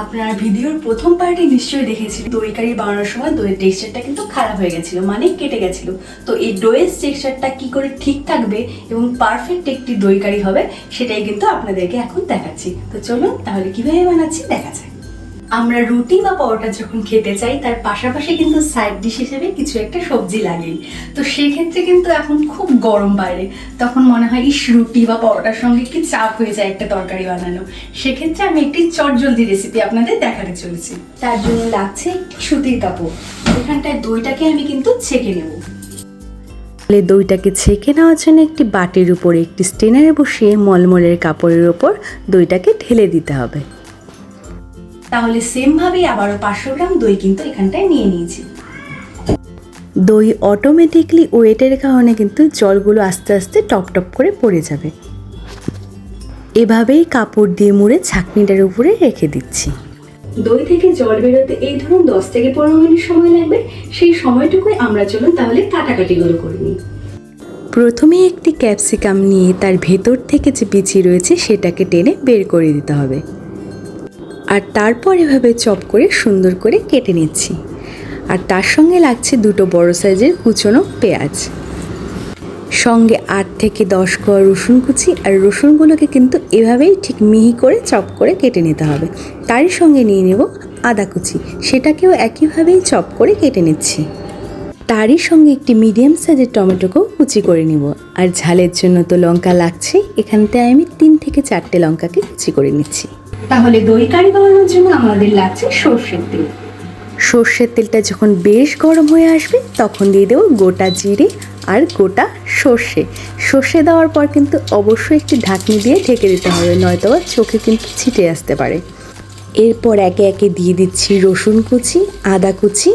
আপনার ভিডিওর প্রথম পার্টি নিশ্চয়ই দেখেছিলেন। দই কারি বানানোর সময় দইয়ের টেক্সচারটা কিন্তু খারাপ হয়ে গেছিল মানে কেটে গেছিল। তো এই দইয়ের টেক্সচারটা কি করে ঠিক থাকবে এবং পারফেক্ট একটি দই কারি হবে, সেটাই কিন্তু আপনাদেরকে এখন দেখাচ্ছি। তো চলুন তাহলে কীভাবে বানাচ্ছি, দেখা যাক। আমরা রুটি বা পরোটা যখন খেতে চাই, তার পাশাপাশি কিন্তু সাইড ডিশ হিসেবে কিছু একটা সবজি লাগেই তো সেক্ষেত্রে কিন্তু এখন খুব গরম বাইরে। তখন মনে হয়, ইস, রুটি বা পরোটার সঙ্গে কি চাপ হয়ে যায় একটা তরকারি বানানো? সেক্ষেত্রে আমি একটি চটজলদি রেসিপি আপনাদের দেখাতে চলেছি। তার জন্য লাগছে একটি সুতির কাপড়। এখানটায় দইটাকে আমি কিন্তু ছেঁকে নেব। দইটাকে ছেঁকে নেওয়ার জন্য একটি বাটির উপরে একটি স্টেনারে বসিয়ে মলমলের কাপড়ের ওপর দইটাকে ঢেলে দিতে হবে। তাহলে সেমভাবেই আবারও পাঁচশো গ্রাম দই কিন্তু এখানটায় নিয়ে নিয়েছি। দই অটোমেটিকলি ওয়েটের কারণে কিন্তু জলগুলো আস্তে আস্তে টপ টপ করে পড়ে যাবে। এভাবেই কাপড় দিয়ে মুড়ে ছাকনিটার উপরে রেখে দিচ্ছি। দই থেকে জল বেরোতে এই ধরুন দশ থেকে পনেরো মিনিট সময় লাগবে। সেই সময়টুকুই আমরা চলুন তাহলে কাটাকাটিগুলো করে নিই। প্রথমে একটি ক্যাপসিকাম নিয়ে তার ভেতর থেকে যে বিচি রয়েছে সেটাকে টেনে বের করে দিতে হবে। আর তারপর এভাবে চপ করে সুন্দর করে কেটে নিচ্ছি। আর তার সঙ্গে লাগছে দুটো বড় সাইজের কুচনো পেঁয়াজ। সঙ্গে আট থেকে দশ কোয়া রসুন কুচি আর রসুনগুলোকে কিন্তু এভাবেই ঠিক মিহি করে চপ করে কেটে নিতে হবে। তারই সঙ্গে নিয়ে নেব আদা কুচি। সেটাকেও একইভাবেই চপ করে কেটে নিচ্ছি। তারই সঙ্গে একটি মিডিয়াম সাইজের টমেটোকেও কুচি করে নিব। আর ঝালের জন্য তো লঙ্কা লাগছে এখানটায় আমি তিন থেকে চারটে লঙ্কাকে কুচি করে নিচ্ছি। তাহলে দই কারি বানানোর জন্য আমাদের লাগছে সর্ষের তেল। সর্ষের তেলটা যখন বেশ গরম হয়ে আসবে, তখন দিয়ে দেবো গোটা জিরে আর গোটা সর্ষে। সর্ষে দেওয়ার পর কিন্তু অবশ্যই একটি ঢাকনি দিয়ে ঢেকে দিতে হবে, নয়তো চোখে কিন্তু ছিটে আসতে পারে। এরপর একে একে দিয়ে দিচ্ছি রসুন কুচি, আদা কুচি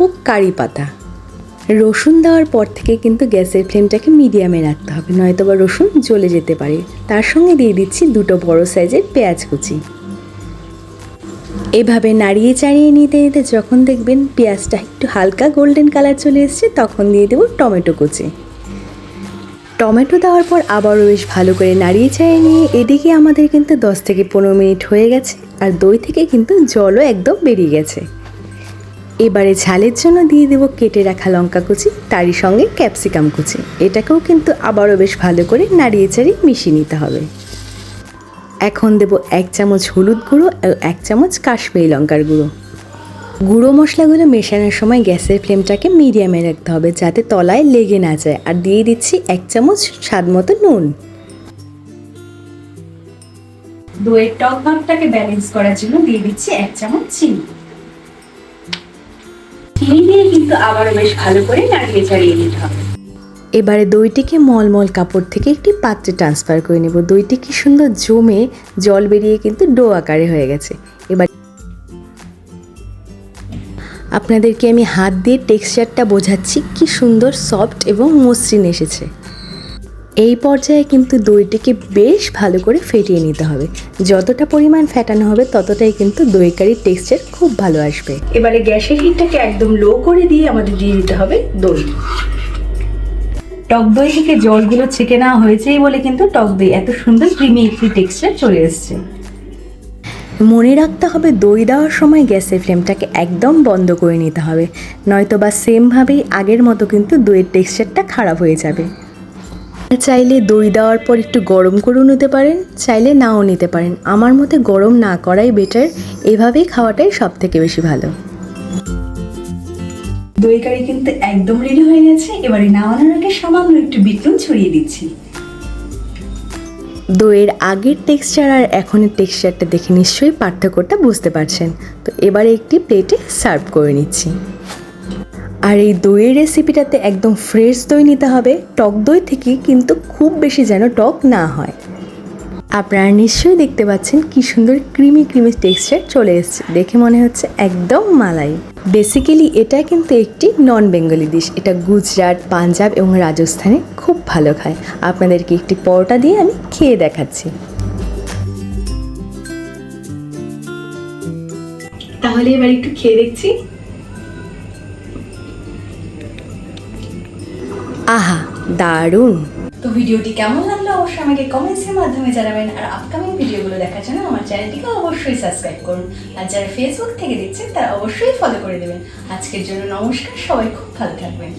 ও কারি পাতা। রসুন দেওয়ার পর থেকে কিন্তু গ্যাসের ফ্লেমটাকে মিডিয়ামে রাখতে হবে নয়তো বা রসুন জ্বলে যেতে পারে। তার সঙ্গে দিয়ে দিচ্ছি দুটো বড় সাইজের পেঁয়াজ কুচি। এভাবে নাড়িয়ে চাড়িয়ে নিতে নিতে যখন দেখবেন পেঁয়াজটা একটু হালকা গোল্ডেন কালার চলে এসছে, তখন দিয়ে দেবো টমেটো কুচি। টমেটো দেওয়ার পর আবারও বেশ ভালো করে নাড়িয়ে চাড়িয়ে নিয়ে এদিকে আমাদের কিন্তু দশ থেকে পনেরো মিনিট হয়ে গেছে, আর দই থেকে কিন্তু জলও একদম বেরিয়ে গেছে। এবারে ঝালের জন্য দিয়ে দেবো কেটে রাখা লঙ্কা কুচি, তারই সঙ্গে ক্যাপসিকাম কুচি। এটাকেও কিন্তু আবারও বেশ ভালো করে নাড়িয়ে চাড়িয়ে মিশিয়ে নিতে হবে। এখন দেব এক চামচ হলুদ গুঁড়ো ও এক চামচ কাশ্মীরি লঙ্কার গুঁড়ো। গুঁড়ো মশলাগুলো মেশানোর সময় গ্যাসের ফ্লেমটাকে মিডিয়ামে রাখতে হবে যাতে তলায় লেগে না যায়। আর দিয়ে দিচ্ছি এক চামচ স্বাদ মতো নুন। দইয়ের টক ভাবটাকে ব্যালেন্স করার জন্য দিয়ে দিচ্ছি এক চামচ চিনি। কিন্তু আবারও বেশ ভালো করে নাড়িয়ে চাড়িয়ে নিতে হবে। এবারে দইটিকে মলমল কাপড় থেকে একটি পাত্রে ট্রান্সফার করে নেব। দইটি কি সুন্দর জমে জল বেরিয়ে কিন্তু ডো আকারে হয়ে গেছে। এবার আপনাদেরকে আমি হাত দিয়ে টেক্সচারটা বোঝাচ্ছি। কি সুন্দর সফট এবং মসৃণ এসেছে। এই পর্যায়ে কিন্তু দইটিকে বেশ ভালো করে ফেটিয়ে নিতে হবে। যতটা পরিমাণ ফেটানো হবে ততটাই কিন্তু দই কারির টেক্সচার খুব ভালো আসবে। এবারে গ্যাসের হিটটাকে একদম লো করে দিয়ে আমাদের দিয়ে দিতে হবে দই। টক দই থেকে জলগুলো ছেঁকে নেওয়া হয়েছেই বলে কিন্তু টক দই এত সুন্দর ক্রিমি একটি টেক্সচার চলে এসছে। মনে রাখতে হবে দই দেওয়ার সময় গ্যাসের ফ্লেমটাকে একদম বন্ধ করে নিতে হবে। নয়তো বা সেমভাবেই আগের মতো কিন্তু দইয়ের টেক্সচারটা খারাপ হয়ে যাবে। চাইলে দই দেওয়ার পর একটু গরম করেও নিতে পারেন চাইলে নাও নিতে পারেন। আমার মতে গরম না করাই বেটার এভাবেই খাওয়াটাই সব থেকে বেশি ভালো। দই কারি কিন্তু একদম রেডি হয়ে গেছে এবারে নামানোর আগে সামান্য একটু বিটনুন ছড়িয়ে দিচ্ছি। দইয়ের আগের টেক্সচার আর এখনের টেক্সচারটা দেখে নিশ্চয়ই পার্থক্যটা বুঝতে পারছেন। তো এবারে একটি প্লেটে সার্ভ করে নিচ্ছি। আর এই দইয়ের রেসিপিটাতে একদম ফ্রেশ দই নিতে হবে। টক দই থেকে কিন্তু খুব বেশি যেন টক না হয়। আপনারা নিশ্চয়ই দেখতে পাচ্ছেন কি সুন্দর ক্রিমি ক্রিমি টেক্সচার চলে এসছে। দেখে মনে হচ্ছে একদম মালাই। বেসিক্যালি এটা কিন্তু একটি নন বেঙ্গলি ডিশ এটা গুজরাট, পাঞ্জাব এবং রাজস্থানে খুব ভালো খায়। আপনাদেরকে একটি পরোটা দিয়ে আমি খেয়ে দেখাচ্ছি। তাহলে এবার একটু খেয়ে দেখছি। আহা, দারুণ। তো ভিডিওটি কেমন লাগল অবশ্যই আমাকে কমেন্টসের মাধ্যমে জানাবেন, আর আপকামিং ভিডিওগুলো দেখার জন্য আমার চ্যানেলটিকে অবশ্যই সাবস্ক্রাইব করুন। আর যারা ফেসবুক থেকে দেখছেন, তারা অবশ্যই ফলো করে দেবেন। আজকের জন্য নমস্কার, সবাই খুব ভালো থাকবেন।